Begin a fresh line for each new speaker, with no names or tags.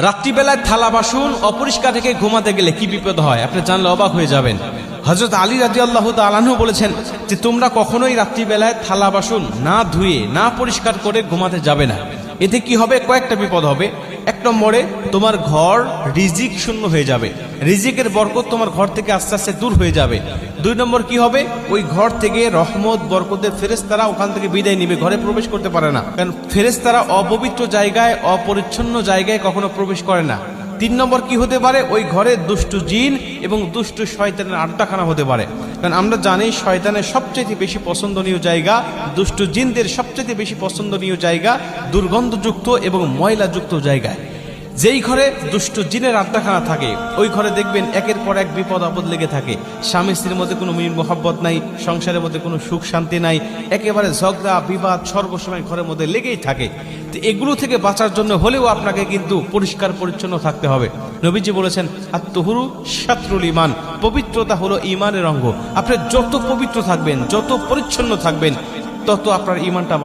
রাত্রিবেলায় থালা বাসন অপরিষ্কার রেখে ঘুমাতে গেলে কি বিপদ হয়? আপনি জানলে অবাক হয়ে যাবেন। হজরত আলী রাজি আল্লাহ আলানহ বলেছেন যে, তোমরা কখনোই রাত্রিবেলায় থালা বাসন না ধুয়ে, না পরিষ্কার করে ঘুমাতে যাবে না। এতে কি হবে? কয়েকটা বিপদ হবে। এক নম্বরে, তোমার ঘর রিজিক শূন্য হয়ে যাবে। রিজিকের বরকত তোমার ঘর থেকে আস্তে আস্তে দূর হয়ে যাবে। দুই নম্বর কি হবে? ওই ঘর থেকে রহমত, বরকতের ফেরেস্তারা ওখান থেকে বিদায় নিবে, ঘরে প্রবেশ করতে পারে না। কারণ ফেরেস্তারা অপবিত্র জায়গায়, অপরিচ্ছন্ন জায়গায় কখনো প্রবেশ করে না। তিন নম্বর কি হতে পারে? ওই ঘরে দুষ্টু জিন এবং দুষ্টু শয়তানের আড্ডাখানা হতে পারে। কারণ আমরা জানি শয়তানের সবচেয়ে বেশি পছন্দনীয় জায়গা, দুষ্টু জিনদের সবচেয়ে বেশি পছন্দনীয় জায়গা দুর্গন্ধযুক্ত এবং ময়লাযুক্ত জায়গায়। যেই ঘরে দুষ্ট জিনের আড্ডাখানা থাকে, ওই ঘরে দেখবেন একের পর এক বিপদ আপদ লেগে থাকে। স্বামী স্ত্রীর মধ্যে কোনো মিল মোহাব্বত নাই, সংসারের মধ্যে কোনো সুখ শান্তি নাই, একেবারে ঝগড়া, বিবাদ, সর্বসময় ঘরের মধ্যে লেগেই থাকে। তো এগুলো থেকে বাঁচার জন্য হলেও আপনাকে কিন্তু পরিষ্কার পরিচ্ছন্ন থাকতে হবে। নবীজি বলেছেন, আত্মহুরু শাত্রুল ইমান পবিত্রতা হলো ইমানের অঙ্গ। আপনি যত পবিত্র থাকবেন, যত পরিচ্ছন্ন থাকবেন, তত আপনার ইমানটা